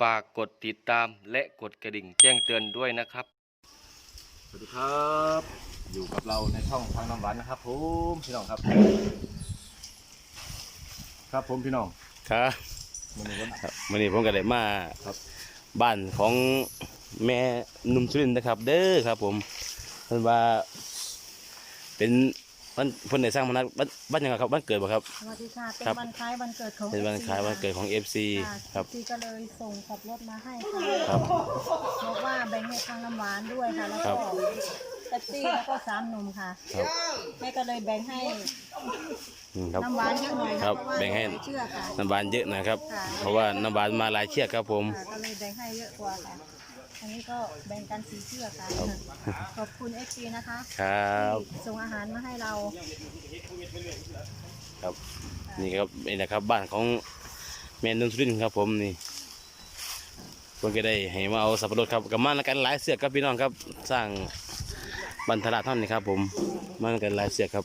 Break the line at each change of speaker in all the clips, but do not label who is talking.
ฝากกดติดตามและกดกระดิ่งแจ้งเตือนด้วยนะครับ
สวัสดีครับ อยู่กับเราในช่องทางน้ำหวานนะครับผมพี่น้องครับ ครับผมพี่น้อง
ครับ
มันวัน
ครับวันนี้ผมก็ได้มา
ครับ
บ้านของแม่หนุ่มสุรินทร์นะครับ เด้อครับ ผมเพิ่นว่าเป็น วันเพิ่นได้สร้างมานัดบ้านบ้านยังไงครับบ้านเกิดบ่ครับ
สวัสดีค่ะ เป็น
ครับ
วันคล้ายวันเกิดของ
เป็นวัน
FC
คล้ายวันเกิดของ FC
ค่ะ
ครับ
พี่ก็เลยส่งขับรถมาให้ค่ะ
ครับ
บอกว่าแบ่งให้ทางน้ำหวานด้วยค่ะ แล้ว
ครั
ก็
บ
เป๊ปซี่แล้วก็สามหนุ่มค่ะ
ครับ
แม่ก็เลยแบ่งให้
อืมครับ
น้ำหวานเยอะหน่อย
ครับ
เพาะว่า
แบ่งให้
เชื่อค่ะ
น้ำบานเยอะนะครับ
ค่ะ
เพราะว่าน้ำบานมาหลายเชือกครับผม
ค่ะก็เลยแบ่งให้เยอะกว่าค่ะ อันนี้ก็แบ่งกันสีเชือกค่ะขอบคุณเอฟซีนะคะ
ครับ
ที่ส่งอาหารมาให้เรา
ครับ นี่ครับนี่นะครับบ้านของแม่หนุ่มสุรินทร์ครับ ผมนี่เพิ่นก็ได้ให้มาเอาสับปะรดครับกับมากันหลายเสือกครับพี่น้องครับ สร้างบรรทลาท่านนี่ครับ ผมมากันหลายเสือกครับ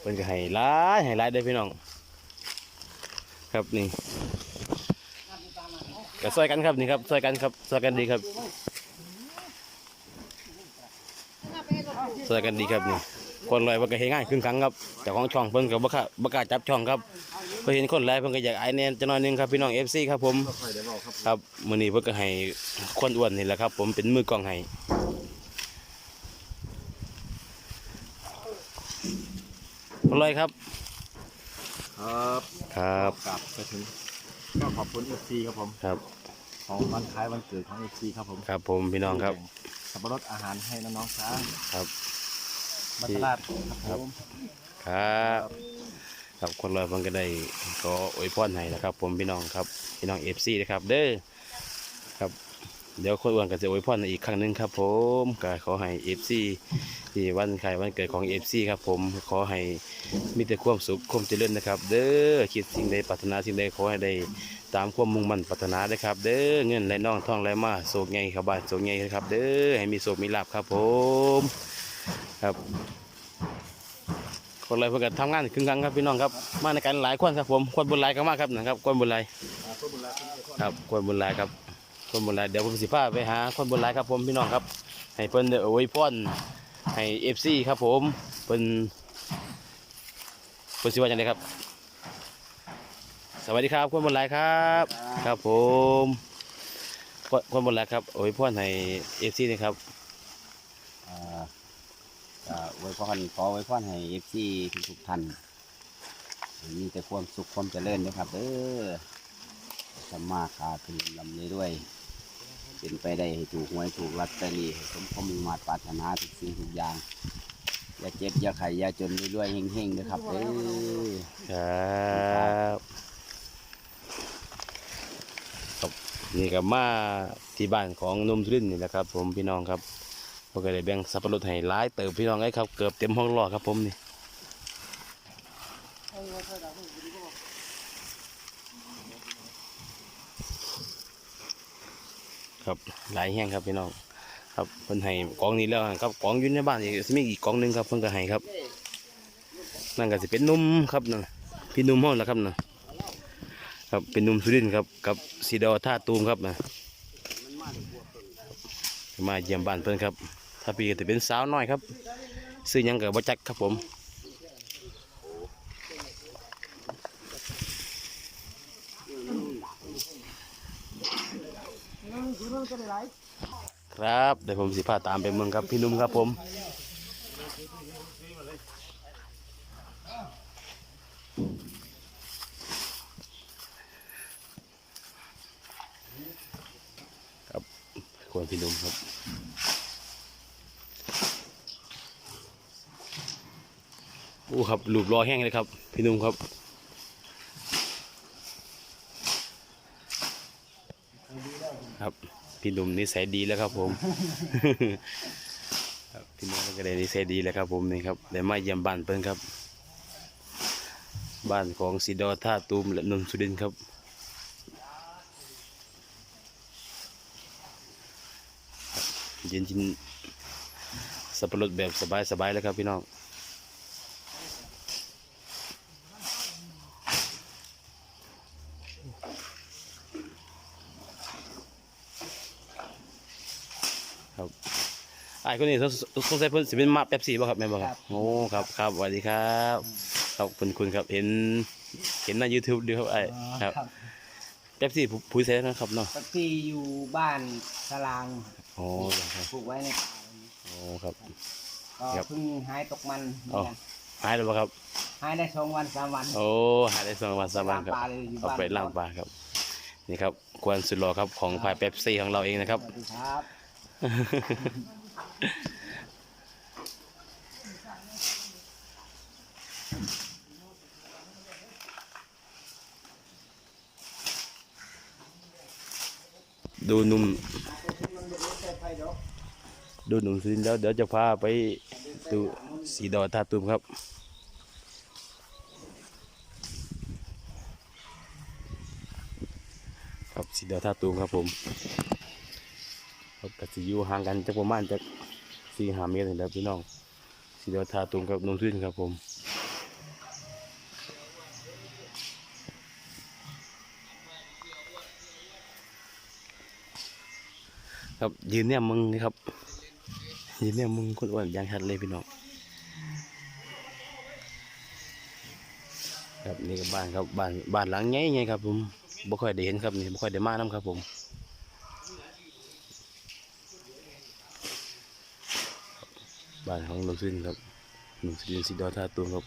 เพิ่นก็ให้หลายให้หลายเด้อพี่น้อง ครับนี่ ก็ซอยกันครับนี่ครับซอยกันครับซอยกันดีครับซอยกันดีครับนี่คนลอยว่าก็เฮง่ายครึ่งครั้งครับแต่ของช่องเพิ่นก็บ่กล้าบ่กล้าจับช่องครับเพิ่นเห็นคนหลายเพิ่นก็อยากอายแน่จะน้อยหนึงครับพี่น้อง FC ครับผม
ค่อยได้บอกครับ
ครับมื้อนี้เพิ่นก็ให้คนอ้วนนี่แหละครับ ผมเป็นมือกล้องให้อร่อยครับ
ครับ
ครับ
กลับไปถึง ก็ขอบคุณ FC ครับผม
ครับ
ของวันคล้ายวันเกิดของ FC ครับผม
ครับผมพี่น้องครับ
สับปะรดอาหารให้น้องๆครับ
ครับ
มัตลาดครับผม
ครับครับคนเราเพิ่นก็ได้ขออวยพรให้นะครับ ผมพี่น้องครับพี่น้อง FC นะครับ เด้อครับ เดี๋ยวคนอ้วนก็จะอวยพรให้อีกครั้งหนึงครับ ผมก็ขอให้ FC ที่วันคล้ายวันเกิดของ FC ครับ ผมขอให้ มีแต่ความสุขความเจริญนะครับ เด้อคิดสิ่งใดปรารถนาสิ่งใดขอให้ได้ตามความมุ่งมั่นปรารถนานะครับ เด้อเงินไหลน่องท่องไหลมาโศกไงครับบ้านโศกไงครับ เด้อให้มีโศกมีลาภครับผมครับคนไรเพื่อกันทำงานครึ่งครั้งครับพี่น้องครับมาในการหลายคนครับผมคนบุญหลายก็มากครับนะครับคนบุญหลายครับคนบุญหลายครับคนบุญหลายเดี๋ยวผมสิพาไปหาคนบุญหลายครับผมพี่น้องครับ ให้เพิ่นได้อวยพรให้เอฟซีครับผมเพิ่น เพิ่นสิว่าจังไดครับ สวัสดีครับคนบุญหลายครับ ครับผมคนคนบุญหลายครับอวยพรให้เอฟซีนะครับ
อ่าก็อวยพรขออวยพรให้เอฟซีทุกๆท่านมีแต่ความสุขความเจริญนะครับเออสมมาขาถึงลำนี้ด้วย เป็นไปได้ให้ถูกหวยถูกลอตเตอรี่ให้สมความมุ่งมาตรปรารถนาทุกสิ่งทุกอย่าง อย่าเจ็บอย่าไข้อย่าจนด้วยๆเฮงๆนะครับเออ
ครับครับนี่ก็มาที่บ้านของหนุ่มสุรินทร์นี่แหละครับ ผมพี่น้องครับพวกก็ได้แบ่งสับปะรดให้หลายเติบพี่น้องไอ้ครับ เกือบเต็มห้องรอครับผมนี่ครับหลายแห้งครับพี่น้อง ครับเพิ่นให้กองนี้แล้วครับกองอยู่ในบ้านอีกสิมีอีกกองหนึงครับเพิ่นก็ให้ครับนั่นก็สิเป็นนุ่มครับนะพี่นุ่มเฮาแหละครับนะครับเป็นนุ่มสุรินครับกับสีดอท่าตูมครับนะมาเยี่ยมบ้านเพิ่อนครับ ถ้าพี่ก็จะเป็นสาวน้อยครับ ซื้อยังกับบัจักครับผม ครับเดี๋ยวผมสิพาตามไปเมืองครับพี่นุ่มครับผมครับควรพี่นุ่มครับโอ้ครับหลูบรอแห้งเลยครับ พี่นุ่มครับ พี่หนุ่มนิสัยดีแล้วครับผมพี่หนุ่มก็ได้นิสัยดีแล้วครับผมนี่ครับได้มาเยี่ยมบ้านเพิ่นครับ บ้านของสีดอท่าตูมและนนสุรินครับเย็นกินสับปะรดแบบสบายๆแล้วครับพี่น้อง ไอ้ายคนนี้สงสงสัยเพิ่นสิเป็นมาแป๊บซี่บ่ครับแม่นบ่ครับโอ้ครับครับสวัสดีครับครับคุณคุณครับเห็นเห็นใน YouTube ดูครับไอ้ายครับแป๊บซี่ผู้ใส่นะครับเนาะ
ปกติอยู่บ้านสลาง
โอ้ครับ
ปลูกไว้ในป่า
โอ้ครับ
ก็
ครับ
เพิ่งหายตกมันเหมือน
อ๋อ
กัน
หายแล้วบ่ครับ
หายได้สองวันสามวัน
โอ้หายได้สองวันสามวันครับ
ปลาเลยอยู่
เอา
บ้าน
ไปล่างปลาครับ นี่ครับ ควนสุดหล่อครับของพายเป๊ปซี่ของเราเองนะครับ
สวัสดีครับ
ดูหนุ่มดูหนุ่มสินแล้วเดี๋ยวจะพาไปดูสีดอท่าตูมครับ ครับสีดอท่าตูมครับผมครับกสิอยู่ห่างกันจักประมาณจัก สี่หาเมตรนี่แล้วพี่น้องสีดอท่าตูมกับนุ่มสินครับผมครับยืนเนี่ยมึงครับยืนเนี่ยมึงคนอ้วนยังชัดเลยพี่น้องครับนี่ก็บ้านครับบ้านบ้านหลังใหญ่ไงครับผมบ่ค่อยได้เห็นครับนี่บ่ค่อยได้มานํครับผม บ้านของลุงซินครับลุงซินสีดอท่าตูมครับ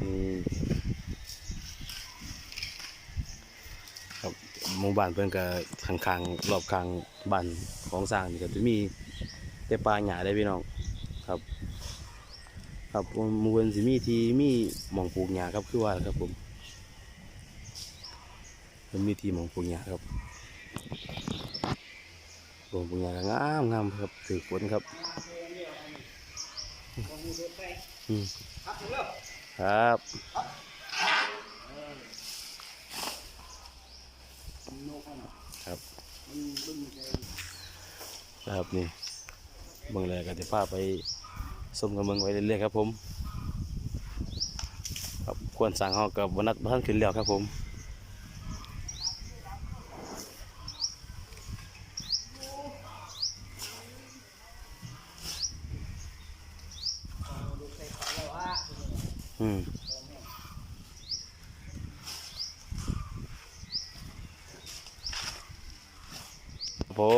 มีครับหมู่บ้านเพิ่นก็ข้างๆรอบข้างบ้านของสร้างนี่ก็จะมีแต่ป่าหญ้าได้พี่น้องครับ ครับหมู่เพิ่นสิมีที่มีหม่องปลูกหญ้าครับคือว่าครับผม เพิ่นมีทีมองปูหญ้าครับหม่องปูหญ้างามงามครับถือฝนครับอืมครับครับครับนี่เบิ่งเลยก็จะพาไปชมกันเบิ่งไว้เรื่อยๆครับผม ครับควรสั่งเฮากับบนัดบ้านขึ้นแล้วครับผม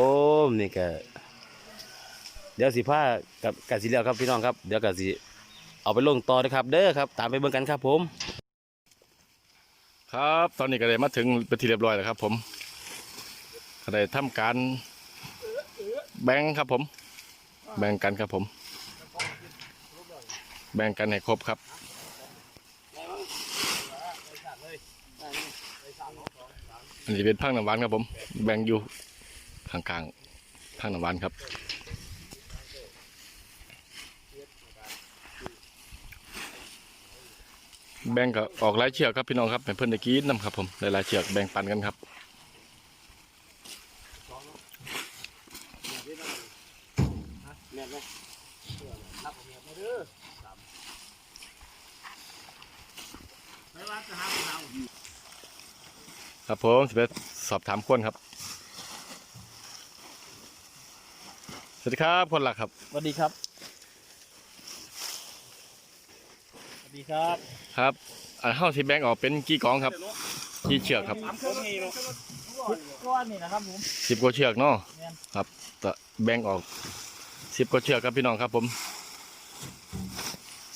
ผมนี่ก็เดี๋ยวสิพากับกสิเลียวครับพี่น้องครับเดี๋ยวกสิเอาไปลงต่อนะครับ เด้อครับ ตามไปเบิ่งกันครับผม
ครับตอนนี้ก็ได้มาถึงเป็นที่เรียบร้อยแล้วครับ ผมก็ได้ทำการแบ่งครับผม แบ่งกันครับผม แบ่งกันให้ครบครับอันนี้เป็นพังน้ำหวานครับผม แบ่งอยู่ ข้างๆพังน้ำหวานครับแบ่งก็ออกหลายเชือกครับพี่น้องครับให้เพื่อนได้กินน้ำครับผมหลายๆเชือกแบ่งปันกันครับครับผมจะไปสอบถามคนครับ วัสดีครับคนหลักครับ
สวัสดีครับ สวัสดีครับ
ครับอันเข้าที่แบ่งออกเป็นกี่กองครับกี่เชือกครับ
ผมมีทุกก้อนนี่นะครับผม
สิบกว่าเชือกเนาะ
แม่น
ครับแต่แบ่งออกสิบกว่าเชือกครับพี่น้องครับผม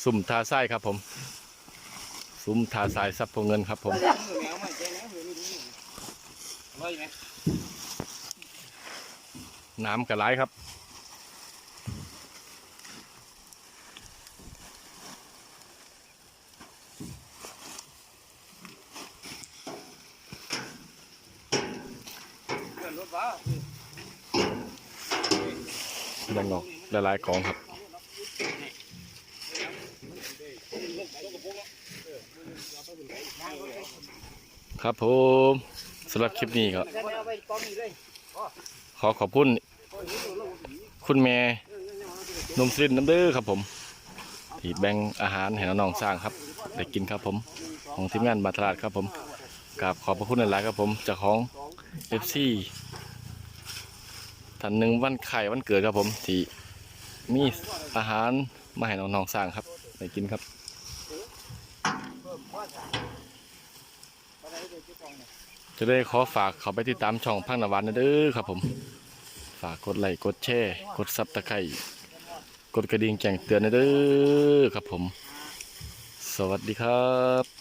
สุ่มทาไส้ครับผม สุ่มทาสายซับพงเงินครับผมน้ำกระไรครับ แบ่งออกละลายของครับครับผมสำหรับคลิปนี้ก็ขอขอบคุณ คุณแม่นมสินน้ำเด้อครับผมที่แบ่งอาหารให้น้องๆสร้างครับได้กินครับผม ของทีมงานบาตลาดครับผมกราบขอบพระคุณหลายๆครับผมจากของ FC ท่านหนึ่งวันไข่วันเกิดครับผมที่มีอาหารมาให้น้องๆสร้างครับไปกินครับจะได้ขอฝากเขาไปติดตามช่องพังนวันนะเด้อครับผม ฝากกดไลค์กดแชร์กดซับตะไคร่กดกระดิ่งแจ้งเตือนนะเด้อครับผม สวัสดีครับ